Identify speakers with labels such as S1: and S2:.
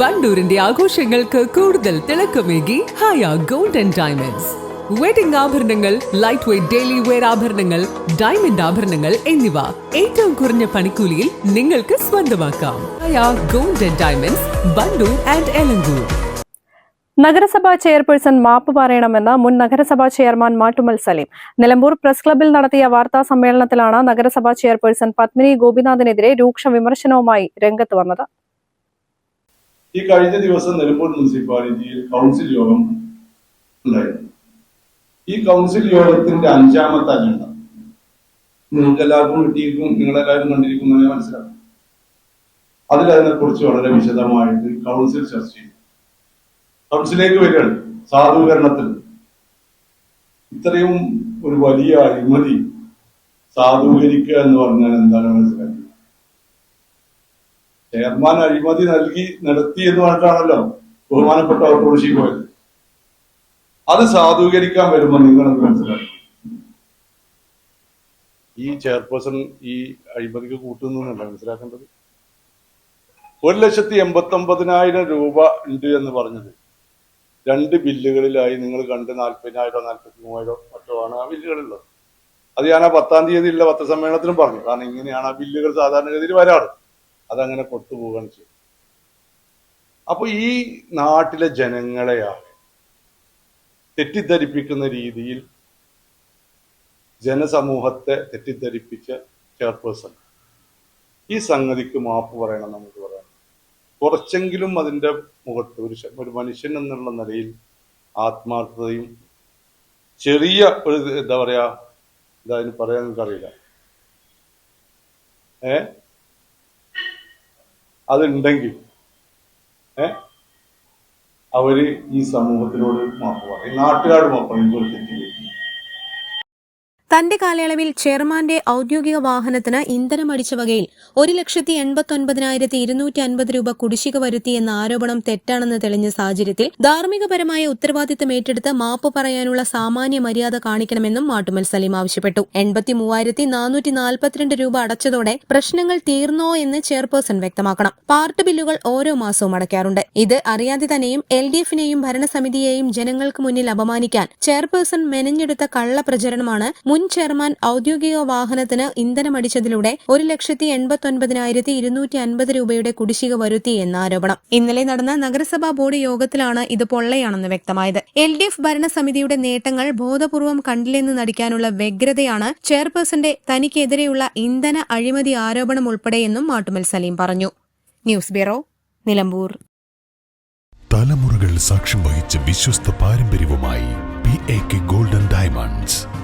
S1: വണ്ടൂരിന്റെ ആഘോഷങ്ങൾക്ക് കൂടുതൽ തിളക്കമേകി ഹായ ഗോൾഡൻ ഡയമണ്ട്സ്. വെഡിംഗ് ആഭരണങ്ങൾ ലൈറ്റ് വെയ്റ്റ് ഡെയിലി വെയർ ആഭരണങ്ങൾ ഡയമണ്ട് ആഭരണങ്ങൾ എന്നിവ ഏറ്റവും കുറഞ്ഞ പണിക്കൂലിയിൽ നിങ്ങൾക്ക് സ്വന്തമാക്കാം. Haya golden diamonds Wandoor and Elankur.
S2: നഗരസഭാ ചെയർപേഴ്സൺ മാപ്പ് പറയണമെന്ന് മുൻ നഗരസഭാ ചെയർമാൻ മാട്ടുമൽ സലീം. നിലമ്പൂർ പ്രസ് ക്ലബിൽ നടത്തിയ വാർത്താ സമ്മേളനത്തിലാണ് നഗരസഭാ ചെയർപേഴ്സൺ പത്മിനി ഗോപിനാഥിനെതിരെ രൂക്ഷ വിമർശനവുമായി രംഗത്ത് വന്നത്.
S3: ഈ കഴിഞ്ഞ ദിവസം നിലമ്പൂർ മുനിസിപ്പാലിറ്റിയിൽ കൗൺസിൽ യോഗം ഉണ്ടായിരുന്നു. ഈ കൗൺസിൽ യോഗത്തിന്റെ അഞ്ചാമത്തെ അജണ്ട നിങ്ങൾക്ക് എല്ലാവർക്കും കിട്ടിയിരിക്കും നിങ്ങളെല്ലാവരും കണ്ടിരിക്കുന്നതിനെ മനസ്സിലാക്കും. അതിൽ അതിനെക്കുറിച്ച് വളരെ വിശദമായിട്ട് കൗൺസിൽ ചർച്ച ചെയ്തു. കൗൺസിലേക്ക് വരികയാണ്. സാധൂകരണത്തിൽ. ഇത്രയും ഒരു വലിയ അഴിമതി സാധൂകരിക്കുക എന്ന് പറഞ്ഞാൽ എന്താണ് മനസ്സിലാക്കി ചെയർമാൻ അഴിമതി നൽകി നടത്തി എന്ന് പറഞ്ഞിട്ടാണല്ലോ ബഹുമാനപ്പെട്ട ഓട്ടോറിക്ഷ പോയത്. അത് സാധൂകരിക്കാൻ വരുമ്പോൾ നിങ്ങൾ മനസ്സിലാക്കി? ഈ ചെയർപേഴ്സൺ ഈ അഴിമതിക്ക് കൂട്ടുന്നല്ല മനസ്സിലാക്കേണ്ടത്. ഒരു ലക്ഷത്തി എൺപത്തി ഒമ്പതിനായിരം രൂപ ഉണ്ട് എന്ന് പറഞ്ഞത്. രണ്ട് ബില്ലുകളിലായി നിങ്ങൾ കണ്ട് നാൽപ്പതിനായിരോ നാൽപ്പത്തി മൂവായിരോ മറ്റോ ആണ് ആ ബില്ലുകളുള്ളത് അത് ഞാൻ ആ പത്താം തീയതി ഉള്ള പത്രസമ്മേളനത്തിലും പറഞ്ഞു. കാരണം ഇങ്ങനെയാണ് ആ ബില്ലുകൾ സാധാരണഗതിയിൽ വരാറ്. അതങ്ങനെ കൊട്ടുപോവുകയാണ് ചെയ്യും അപ്പൊ ഈ നാട്ടിലെ ജനങ്ങളെയാണ് തെറ്റിദ്ധരിപ്പിക്കുന്ന രീതിയിൽ ജനസമൂഹത്തെ തെറ്റിദ്ധരിപ്പിച്ച ചെയർപേഴ്സൺ. ഈ സംഗതിക്ക് മാപ്പ് പറയണം നമുക്ക് പറയാം. കുറച്ചെങ്കിലും അതിന്റെ മുഖത്ത് ഒരു ഒരു മനുഷ്യൻ എന്നുള്ള നിലയിൽ ആത്മാർത്ഥതയും ചെറിയ ഒരു എന്താ പറയാ എന്താ അതിന് പറയാൻ നിങ്ങൾക്കറിയില്ല. ഏ? അതുണ്ടെങ്കിൽ ഏ? അവർ ഈ സമൂഹത്തിനോട് മാപ്പ് പറയും. നാട്ടുകാരോട് മാപ്പ് പറയും. തെറ്റില്ല
S4: തന്റെ കാലയളവിൽ ചെയർമാന്റെ ഔദ്യോഗിക വാഹനത്തിന് ഇന്ധനമടിച്ച വകയിൽ ഒരു ലക്ഷത്തി എൺപത്തൊൻപതിനായിരത്തി ഇരുന്നൂറ്റി അൻപത് രൂപ കുടിശ്ശിക വരുത്തി എന്ന ആരോപണം തെറ്റാണെന്ന് തെളിഞ്ഞ സാഹചര്യത്തിൽ ധാർമ്മികപരമായ ഉത്തരവാദിത്തം ഏറ്റെടുത്ത് മാപ്പ് പറയാനുള്ള സാമാന്യ മര്യാദ കാണിക്കണമെന്നും മാട്ടുമൽ സലീം ആവശ്യപ്പെട്ടു. എൺപത്തി മൂവായിരത്തി നാനൂറ്റി നാൽപ്പത്തിരണ്ട് രൂപ അടച്ചതോടെ പ്രശ്നങ്ങൾ തീർന്നോ എന്ന് ചെയർപേഴ്സൺ വ്യക്തമാക്കണം. പാർട്ട് ബില്ലുകൾ ഓരോ മാസവും അടയ്ക്കാറുണ്ട്. ഇത് അറിയാതെ തന്നെയും എൽ ഡി എഫിനെയും ഭരണസമിതിയെയും ജനങ്ങൾക്ക് മുന്നിൽ അപമാനിക്കാൻ ചെയർപേഴ്സൺ മെനഞ്ഞെടുത്ത കള്ളപ്രചരണമാണ് മുൻ ചെയർമാൻ ഔദ്യോഗിക വാഹനത്തിന് ഇന്ധനമടിച്ചതിലൂടെ ഒരു ലക്ഷത്തി എൺപത്തൊൻപതിനായിരത്തി ഇരുന്നൂറ്റി അൻപത് രൂപയുടെ കുടിശ്ശിക വരുത്തി എന്ന ആരോപണം. ഇന്നലെ നടന്ന നഗരസഭാ ബോർഡ് യോഗത്തിലാണ് ഇത് പൊള്ളയാണെന്ന് വ്യക്തമായത്. എൽ ഡി എഫ് ഭരണസമിതിയുടെ നേട്ടങ്ങൾ ബോധപൂർവം കണ്ടില്ലെന്ന് നടിക്കാനുള്ള വ്യഗ്രതയാണ് ചെയർപേഴ്സന്റെ തനിക്കെതിരെയുള്ള ഇന്ധന അഴിമതി ആരോപണം ഉൾപ്പെടെയെന്നും മാട്ടുമൽ സലീം പറഞ്ഞു. News bureau Nilambur.
S5: തലമുറകൾ സാക്ഷ്യം വഹിച്ച വിശ്വസ്ത പാരമ്പര്യവുമായി P A K golden diamonds.